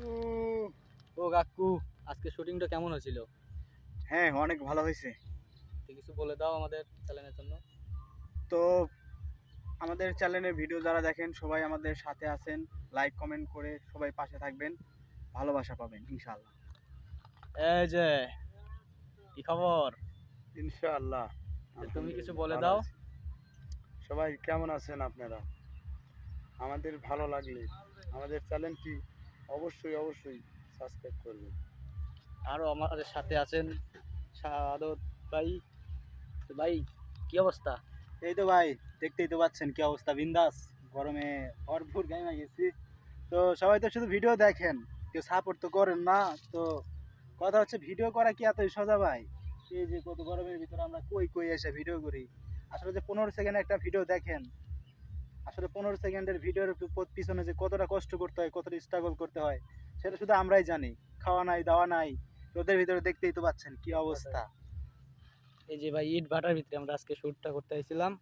ও কাকু আজকে শুটিংটা কেমন হয়েছিল? হ্যাঁ অনেক ভালো হয়েছে। কিছু বলে দাও আমাদের চ্যানেলের জন্য। তো আমাদের চ্যানেলের ভিডিও যারা দেখেন সবাই আমাদের সাথে আছেন। লাইক কমেন্ট করে সবাই পাশে থাকবেন। ভালোবাসা পাবেন ইনশাআল্লাহ। এই যে কি খবর? ইনশাআল্লাহ তুমি কিছু বলে দাও। সবাই কেমন আছেন আপনারা? আমাদের ভালো লাগলে আমাদের চ্যানেলটি অবশ্যই অবশ্যই সাবস্ক্রাইব করবেন আরও আমাদের সাথে আছেন সাদত ভাই। তো ভাই কি অবস্থা? এই তো ভাই দেখতেই তো পাচ্ছেন কি অবস্থা বিন্দাস। গরমে ভরপুর গাইমা গেছি। তো সবাই তো শুধু ভিডিও দেখেন কেউ সাপোর্ট তো করেন না। তো কথা হচ্ছে ভিডিও করা কি এতই সোজা ভাই? এই যে কত গরমের ভিতরে আমরা কই কই এসে ভিডিও করি? আসলে যে পনেরো সেকেন্ড একটা ভিডিও দেখেন আসলে পনেরো সেকেন্ডের ভিডিওর পিছনে যে কতটা কষ্ট করতে হয়, কতটা স্ট্রাগল করতে হয়, সেটা শুধু আমরাই জানি। খাওয়া নাই, দাওয়া নাই, রোদের ভিতরে দেখতেই তো পাচ্ছেন কি অবস্থা। এই যে ভাই ইট ভাটার ভিতরে আমরা আজকে শ্যুটটা করতে আইছিলাম।